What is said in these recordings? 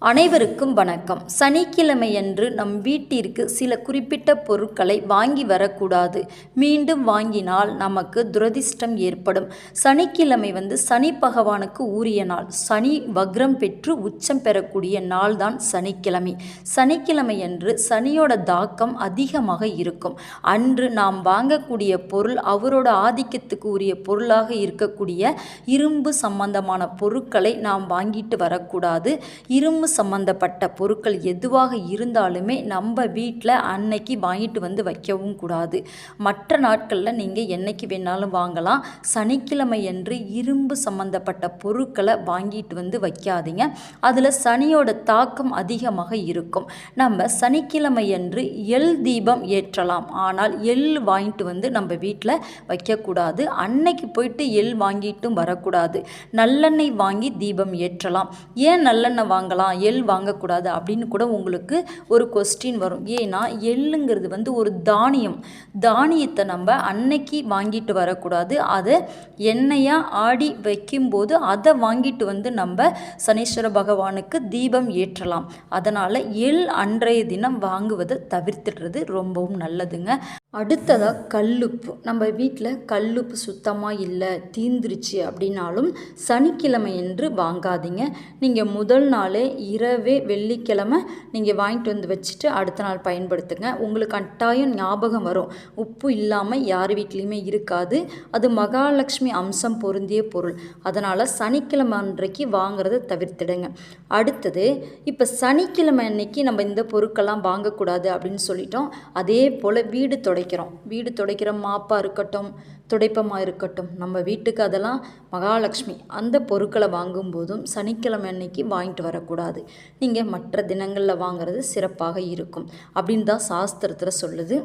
அனைவருக்கும் வணக்கம். சனிக்கிழமையன்று நம் வீட்டிற்கு சில குறிப்பிட்ட பொருட்களை வாங்கி வரக்கூடாது. மீண்டும் வாங்கினால் நமக்கு துரதிர்ஷ்டம் ஏற்படும். சனிக்கிழமை வந்து சனி பகவானுக்கு உரிய நாள். சனி வக்ரம் பெற்று உச்சம் பெறக்கூடிய நாள்தான் சனிக்கிழமை. சனிக்கிழமையன்று சனியோட தாக்கம் அதிகமாக இருக்கும். அன்று நாம் வாங்கக்கூடிய பொருள் அவரோட ஆதிக்கத்துக்கு உரிய பொருளாக இருக்கக்கூடிய இரும்பு சம்பந்தமான பொருட்களை நாம் வாங்கிட்டு வரக்கூடாது. இரும்பு சம்மந்தப்பட்ட பொருட்கள் எதுவாக இருந்தாலுமே நம்ம வீட்டில் அன்னைக்கு வாங்கிட்டு வந்து வைக்கவும் கூடாது. மற்ற நாட்களில் நீங்கள் என்னைக்கு வேணாலும் வாங்கலாம். சனிக்கிழமை என்று இரும்பு சம்மந்தப்பட்ட பொருட்களை வாங்கிட்டு வந்து வைக்காதீங்க. அதில் சனியோட தாக்கம் அதிகமாக இருக்கும். நம்ம சனிக்கிழமை என்று எள் தீபம் ஏற்றலாம். ஆனால் எள் வாங்கிட்டு வந்து நம்ம வீட்டில் வைக்கக்கூடாது. அன்னைக்கு போயிட்டு எள் வாங்கிட்டும் வரக்கூடாது. நல்லெண்ணெய் வாங்கி தீபம் ஏற்றலாம். ஏன் நல்லெண்ணெய் வாங்கலாம்? எள் வாங்கக்கூடாது அப்படின்னு கூட உங்களுக்கு ஒரு கொஸ்டின் வரும். ஏன்னா எள்ளுங்கிறது வந்து ஒரு தானியம். தானியத்தை நம்ம அன்னைக்கு வாங்கிட்டு வரக்கூடாது. அதை எண்ணெயாக ஆடி வைக்கும்போது அதை வாங்கிட்டு வந்து நம்ம சனீஸ்வர பகவானுக்கு தீபம் ஏற்றலாம். அதனால் எள் அன்றைய தினம் வாங்குவதை தவிர்த்துடுறது ரொம்பவும் நல்லதுங்க. அடுத்ததாக கல்லுப்பு. நம்ம வீட்டில் கல்லுப்பு சுத்தமாக இல்லை தீந்துருச்சு அப்படின்னாலும் சனிக்கிழமை என்று வாங்காதீங்க. நீங்கள் முதல் நாளே இரவே வெள்ளிக்கிழமை நீங்கள் வாங்கிட்டு வந்து வச்சுட்டு அடுத்த நாள் பயன்படுத்துங்க. உங்களுக்கு கட்டாயம் ஞாபகம் வரும். உப்பு இல்லாமல் யார் வீட்லேயுமே இருக்காது. அது மகாலட்சுமி அம்சம் பொருந்திய பொருள். அதனால் சனிக்கிழமை அன்றைக்கு வாங்குறத தவிர்த்திடுங்க. அடுத்தது இப்போ சனிக்கிழமை அன்னைக்கு நம்ம இந்த பொருட்கள்லாம் வாங்கக்கூடாது அப்படின்னு சொல்லிட்டோம். அதே போல் வீடு துடைக்கிறோம். வீடு துடைக்கிற மாப்பாக இருக்கட்டும் துடைப்பமாக இருக்கட்டும். நம்ம வீட்டுக்கு அதெல்லாம் மகாலட்சுமி அந்த பொருட்களை வாங்கும்போதும் சனிக்கிழமை அன்னைக்கு வாங்கிட்டு வரக்கூடாது. நீங்கள் மற்ற தினங்களில் வாங்குறது சிறப்பாக இருக்கும். அப்படின்னு தான் சாஸ்திரத்தில் சொல்லுது.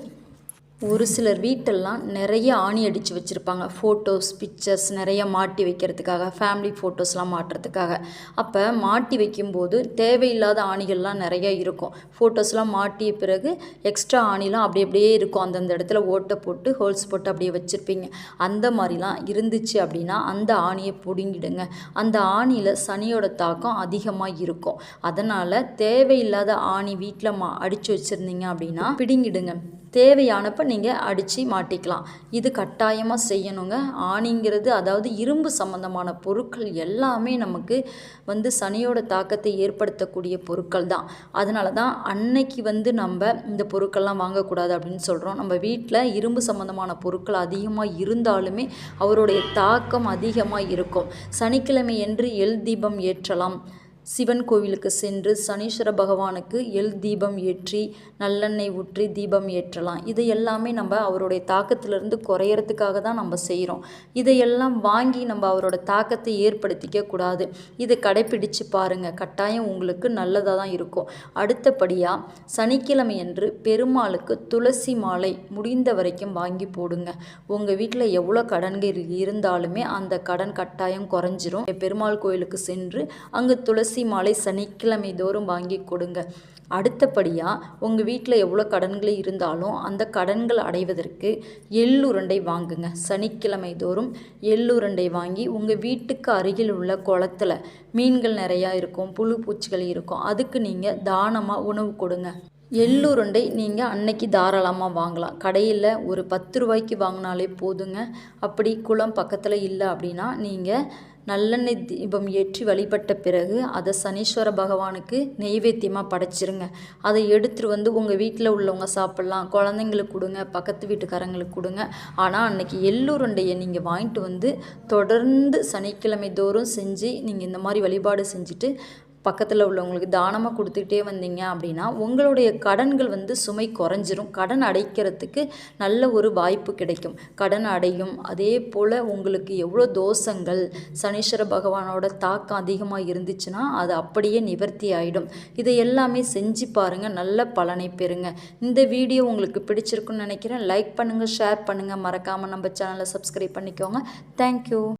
ஒரு சிலர் வீட்டெல்லாம் நிறைய ஆணி அடித்து வச்சுருப்பாங்க. ஃபோட்டோஸ் பிக்சர்ஸ் நிறைய மாட்டி வைக்கிறதுக்காக ஃபேமிலி ஃபோட்டோஸ்லாம் மாட்டுறதுக்காக. அப்போ மாட்டி வைக்கும்போது தேவையில்லாத ஆணிகள்லாம் நிறைய இருக்கும். ஃபோட்டோஸ்லாம் மாட்டிய பிறகு எக்ஸ்ட்ரா ஆணிலாம் அப்படி அப்படியே இருக்கும். அந்தந்த இடத்துல ஓட்டை போட்டு ஹோல்ஸ் போட்டு அப்படியே வச்சுருப்பீங்க. அந்த மாதிரிலாம் இருந்துச்சு அப்படின்னா அந்த ஆணியை பிடுங்கிடுங்க. அந்த ஆணியில் சனியோட தாக்கம் அதிகமாக இருக்கும். அதனால் தேவையில்லாத ஆணி வீட்டில் மா அடித்து வச்சுருந்தீங்க அப்படின்னா பிடுங்கிடுங்க. தேவையானப்போ நீங்கள் அடித்து மாட்டிக்கலாம். இது கட்டாயமாக செய்யணுங்க. ஆணிங்கிறது அதாவது இரும்பு சம்மந்தமான பொருட்கள் எல்லாமே நமக்கு வந்து சனியோட தாக்கத்தை ஏற்படுத்தக்கூடிய பொருட்கள் தான். அதனால தான் அன்னைக்கு வந்து நம்ம இந்த பொருட்கள்லாம் வாங்கக்கூடாது அப்படின்னு சொல்கிறோம் நம்ம வீட்டில் இரும்பு சம்மந்தமான பொருட்கள் அதிகமாக இருந்தாலுமே அவருடைய தாக்கம் அதிகமாக இருக்கும். சனிக்கிழமை என்று எல் தீபம் ஏற்றலாம். சிவன் கோவிலுக்கு சென்று சனீஸ்வர பகவானுக்கு எல் தீபம் ஏற்றி நல்லெண்ணெய் ஊற்றி தீபம் ஏற்றலாம். இது எல்லாமே நம்ம அவருடைய தாக்கத்திலிருந்து குறையறதுக்காக தான் நம்ம செய்கிறோம் இதையெல்லாம் வாங்கி நம்ம அவரோட தாக்கத்தை ஏற்படுத்திக்க கூடாது. இதை கடைப்பிடிச்சு பாருங்கள் கட்டாயம் உங்களுக்கு நல்லதாக தான் இருக்கும். அடுத்தபடியாக சனிக்கிழமையன்று பெருமாளுக்கு துளசி மாலை முடிந்த வரைக்கும் வாங்கி போடுங்க. உங்கள் வீட்டில் எவ்வளோ கடன்கள் இருந்தாலுமே அந்த கடன் கட்டாயம் குறைஞ்சிரும். பெருமாள் கோயிலுக்கு சென்று அங்கு துளசி துளசி மாலை சனிக்கிழமை தோறும் வாங்கி கொடுங்க. அடுத்தபடியாக உங்கள் வீட்டில் எவ்வளோ கடன்கள் இருந்தாலும் அந்த கடன்கள் அடைவதற்கு எள்ளுருண்டை வாங்குங்க. சனிக்கிழமை தோறும் எள்ளுருண்டை வாங்கி உங்கள் வீட்டுக்கு அருகில் உள்ள குளத்தில் மீன்கள் நிறையா இருக்கும் புழு பூச்சிகள் இருக்கும். அதுக்கு நீங்கள் தானமாக உணவு கொடுங்க. எள்ளுருண்டை நீங்கள் அன்னைக்கு தாராளமாக வாங்கலாம். கடையில் ஒரு பத்து ரூபாய்க்கு வாங்கினாலே போதுங்க. அப்படி குளம் பக்கத்தில் இல்லை அப்படின்னா நீங்கள் நல்லெண்ணெய் தீபம் ஏற்றி வழிபட்ட பிறகு அதை சனீஸ்வர பகவானுக்கு நெய்வேத்தியமாக படைச்சிருங்க. அதை எடுத்துகிட்டு வந்து உங்கள் வீட்டில் உள்ளவங்க சாப்பிட்லாம். குழந்தைங்களுக்கு கொடுங்க. பக்கத்து வீட்டுக்காரங்களுக்கு கொடுங்க. ஆனால் அன்னைக்கு எள்ளுருண்டையை நீங்கள் வாங்கிட்டு வந்து தொடர்ந்து சனிக்கிழமை தோறும் செஞ்சு நீங்கள் இந்த மாதிரி வழிபாடு செஞ்சுட்டு பக்கத்தில் உள்ளவங்களுக்கு தானமாக கொடுத்துக்கிட்டே வந்தீங்க அப்படின்னா உங்களுடைய கடன்கள் வந்து சுமை குறைஞ்சிரும். கடன் அடைக்கிறதுக்கு நல்ல ஒரு வாய்ப்பு கிடைக்கும். கடன் அடையும். அதே போல் உங்களுக்கு எவ்வளோ தோஷங்கள் சனீஸ்வர பகவானோட தாக்கம் அதிகமாக இருந்துச்சுன்னா அது அப்படியே நிவர்த்தி ஆகிடும் இதை எல்லாமே செஞ்சு பாருங்கள் நல்ல பலனை பெறுங்க. இந்த வீடியோ உங்களுக்கு பிடிச்சிருக்குன்னு நினைக்கிறேன். லைக் பண்ணுங்கள் ஷேர் பண்ணுங்கள் மறக்காமல் நம்ம சேனலை சப்ஸ்கிரைப் பண்ணிக்கோங்க. தேங்க்யூ